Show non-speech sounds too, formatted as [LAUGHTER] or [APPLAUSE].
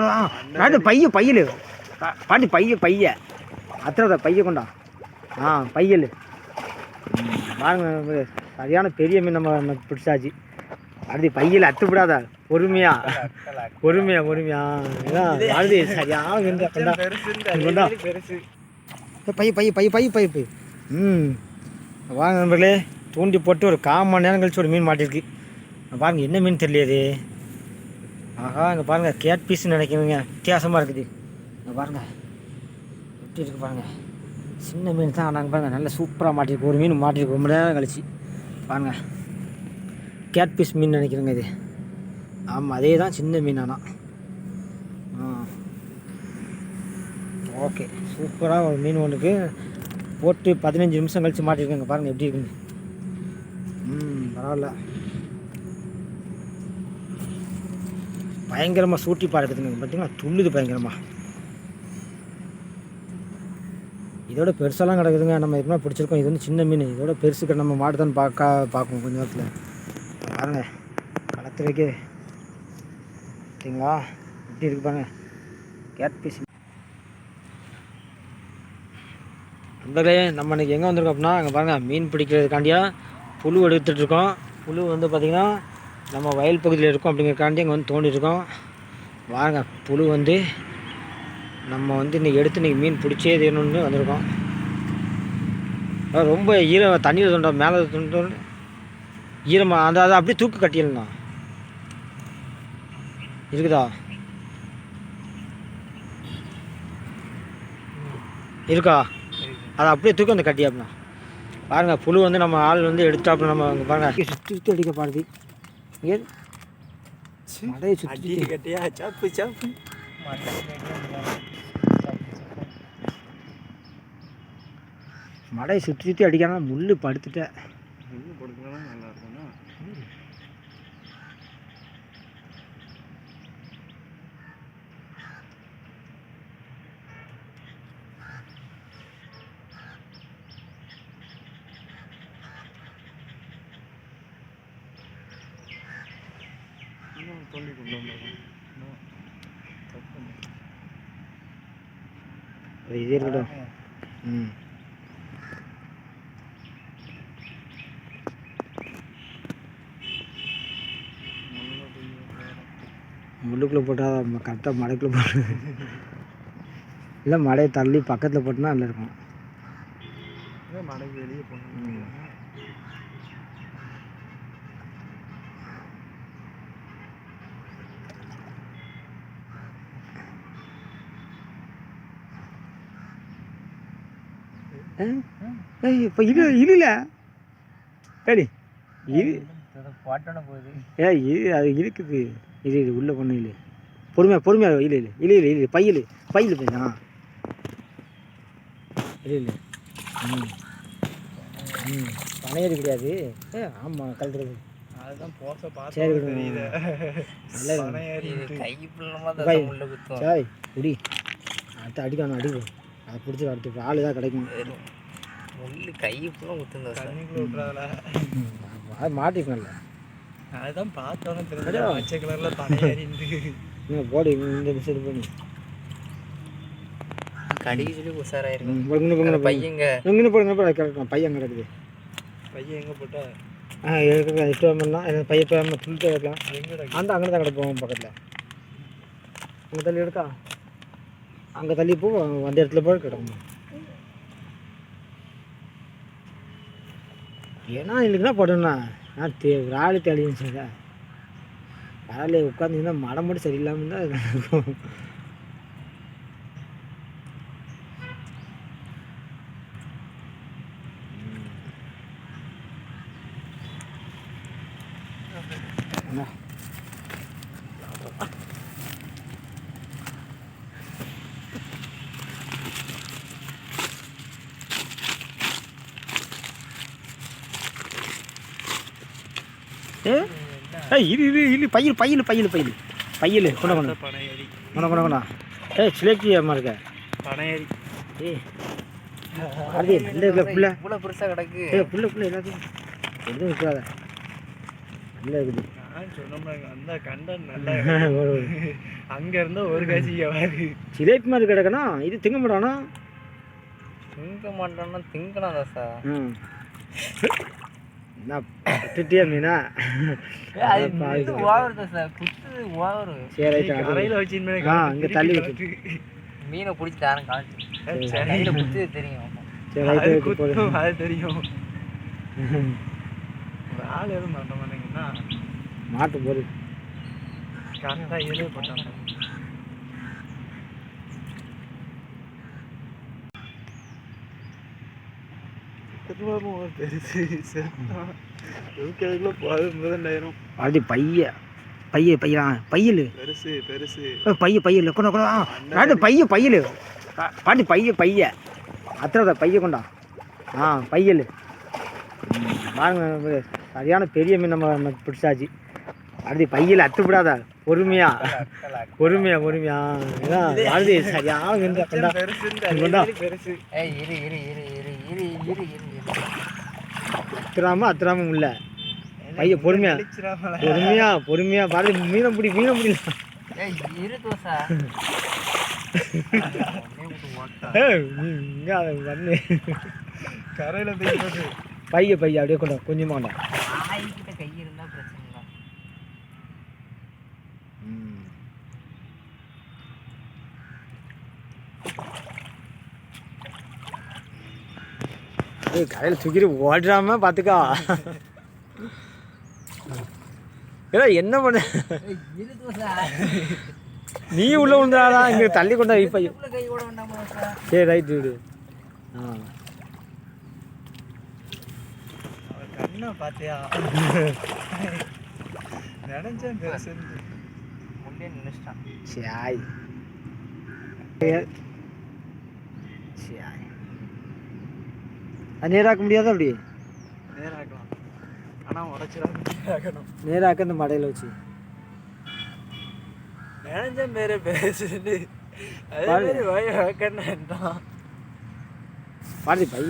அப்புறம் நாட்டு பைய பையல். பாட்டி பைய பைய. அத்தனை பைய கொண்டா. ஆ பையல். பாருங்க சரியான பெரிய மீன் நம்ம பிடிச்சாச்சு. அடுத்து பையில் அத்து விடாத பொறுமையா பொறுமையா. பொறுமையா அடுத்து சரியான மீன் தான். கொண்டா. கொண்டா. ஏ, bye bye bye bye bye bye ம். வாங்க நண்பர்களே தூண்டி போட்டு ஒரு கால் மணி நேரம் கழிச்சு ஒரு மீன் மாட்டிருக்கு. இங்க பாருங்க என்ன மீன் தெரியலையே ஆஹா இங்கே பாருங்க கேட் பீஸ்னு நினைக்கிறீங்க. வித்தியாசமாக இருக்குது. இங்கே பாருங்கள் எப்படி இருக்கு பாருங்கள் சின்ன மீன் தான் நாங்கள் பாருங்கள் நல்லா சூப்பராக மாட்டிருக்கு. ஒரு மீன் மாட்டிருக்கு. ரொம்ப நேரம் கழிச்சு. பாருங்கள் கேட் பீஸ் மீன் நினைக்கிறேங்க இது. ஆமாம் அதே தான் சின்ன மீன் ஆனால் ஆ. ஓகே. சூப்பராக ஒரு மீன் ஒன்றுக்கு போட்டு பதினஞ்சு நிமிஷம் கழிச்சு மாட்டிருக்கேங்க. பாருங்கள் எப்படி இருக்குங்க ம் பரவாயில்ல. பயங்கரமாக சூட்டி பார்க்குதுங்க பார்த்தீங்கன்னா துள்ளுது பயங்கரமாக இதோட பெருசாலாம் கிடக்குதுங்க. நம்ம எப்படின்னா பிடிச்சிருக்கோம். இது வந்து சின்ன மீன். இதோட பெருசுக்கு நம்ம மாட்டு தான் பார்க்க பார்க்கும் கொஞ்ச நேரத்தில். பாருங்க. களத்துறக்கே சரிங்களா எப்படி இருக்கு பாருங்க. Cut pieces. நண்பர்களே நம்ம இன்னைக்கு எங்கே வந்திருக்கோம் அப்படின்னா அங்கே பாருங்கள் மீன் பிடிக்கிறதுக்காண்டியா புழு எடுத்துட்டு இருக்கோம். புழு வந்து பார்த்திங்கன்னா நம்ம வயல் பகுதியில் இருக்கோம் அப்படிங்கிறக்காண்டி அங்கே வந்து தோண்டி இருக்கோம் வாங்க புழு வந்து நம்ம வந்து இன்றைக்கி எடுத்து இன்றைக்கி மீன் பிடிச்சே தீரணும்னு வந்திருக்கோம். ரொம்ப ஈர தண்ணியில் தோண்ட மேலே தோண்ட ஈரமாக அந்த அதை அப்படியே தூக்கு கட்டிடலாம் இருக்குதா? இருக்கா? அதை அப்படியே தூக்கி அந்த கட்டி அப்படின்னா பாருங்க புழு வந்து நம்ம ஆள் வந்து எடுத்தாப்புல நம்ம அங்கே பாருங்க. சுற்றி சுற்றி அடிக்க பாடுது. மடையை சுற்றி கட்டியா? சாப்பு சாப்பு. மடையை சுற்றி சுற்றி அடிக்காம முள்ளு படுத்துட்டேன். தொல்லி கொண்டு அது இதே இருக்கட்டும். ம். முள்ளுக்குள்ளே போட்டால் கரெக்டாக மடைக்குள்ளே போட்டு [LAUGHS] இல்லை மடையை தள்ளி பக்கத்தில் போட்டுனா நல்லா இருக்கும். மடைக்கு வெளியே போகணும் இப்போ இரு இருல இரு பாட்டோட போகுது ஏ இரு அது இருக்குது. இது இது உள்ளே பொண்ணு இல்லை பொறுமையாக பொறுமையாக இல்லை இல்லை இல்லை இல்லை இல்லை பையில் பையில் போய் இல்லை இல்லை ம். ம். பனையேறி கிடையாது. ஏ ஆமாம் கழுத்துறது அதுதான் போச சரி பார்த்து விடுங்க. தெரியுது. நல்லா கை புள்ளமா பை. முள்ள குத்தும் சாய் குடி. அடுத்து அடிக்கணும் அடிக்கும் அதை பிடிச்சி அடுத்து ஆள் தான் கிடைக்கும். கை புள்ள குத்துங்க சார். தண்ணிக்குள்ள விட்றாதுல ம், அது மாட்டிக்கணும்ல. அதுதான் பார்த்தோன்னே. தெரிஞ்சு பச்சை கலர்ல நீங்கள் போடு இந்த மிஷின் பண்ணி கடிக்க சொல்லி உஷாராயிருக்கும் பையங்க. இங்கே போடுங்க போட. கரெக்டாக பையன் கிடக்குது. பையன் எங்க போட்டா? ஆ வரலாம் எனக்கு பையன் வைக்கலாம் எங்கடா? அந்த அங்கே தான் கிடப்போம் பக்கத்தில். அங்கே தள்ளி எடுக்கா. அங்கே தள்ளி போ அந்த இடத்துல போய் கிடக்கும் ஏன்னா இன்னைக்கு என்ன போடணும்னா நான் தே ஒரு ஆள் தேடின்னு சொல்ல பரவாயில்ல உட்காந்துங்கன்னா மடம் மட்டும் சரியில்லாமல் தான் இருக்கும். என்ன ஏ ஏய் இரு இரு இரு பையில் பையில் பையில் பையில். பையில் கொண்ட கொண்ட கொண்ட கொண்ட கொண்டா ஏய் சிலேக்கி அம்மா இருக்க. பனை ஏறி ஏய் அது நல்ல இருக்க புள்ள? இவ்வளவு பெருசா கிடக்கு. ஏய் புள்ள புள்ள எல்லாத்தையும் எதுவும் விட்டுறாத நல்லா இருக்குது. நல்லா [LAUGHS] ஒரு அங்க இருந்தா ஒரு வாரு ஜிலேபி மாதிரி கிடக்கணும் இது திங்க மாட்டானா? திங்க மாட்டோம்னா திங்கலாம் தாசா நான் திட்டியா மீனா? சரி? அறையில் வச்சு ஆ இங்கே தள்ளி வச்சு மீனை பிடிச்சி தாரம் காமிச்சு. தெரியும். சரி அது தெரியும். [LAUGHS] ஆள் எதுவும் மாட்ட மாட்டேங்கன்னா மாட்டும் போது கரெக்டாக எழுதப்பட்டாங்க பெருசு போதும் முதண்டாயிரம் பாட்டி பைய. பைய பையா பையலு? பெருசு பெருசு. ஏய், பைய பையல். கொண்டா கொண்டா. பாட்டி பைய பையலு. பா- பாட்டி பைய பைய. அத்தனை பைய கொண்டா. ஆ பையல். பாருங்க சரியான பெரிய மீன் நம்ம பிடிச்சாச்சு. அடுத்து பையில் அத்து விடாத. பொறுமையா. பொறுமையா பொறுமையா. இதான் வாழ்ந்து சரியான இரு இரு இரு அத்துறாம பையன் பொறுமையா பொறுமையா பொறுமையா பாரதி மீனம் பிடி மீனம் பிடி. இரு தோசா. வந்து கரையில் பைய பைய அப்படியே கொண்டா கொஞ்சமாக கடையில் தூக்கிட்டு ஓடுறாம பார்த்துக்கா ஏடா என்ன பண்ண? நீ உள்ள விழுந்தாடா இங்க தள்ளி கொண்டா தோசா சரி ரைட் விடு. ஆ. கண்ணை பாத்தியா நினைச்சேன் பெருசு முன்னே நின்னுச்சிட்டான். சாய் சாய் அது நேராக்க முடியாதா அப்படி? நேராக்கலாம். ஆனா உடச்சிடாம நேராக்கணும். நேராக்க இந்த மடையில் வச்சு. நினைச்சேன் பேரு பெருசுன்னு அதே. மாதிரி வாய் வைக்கணும் பாடி பை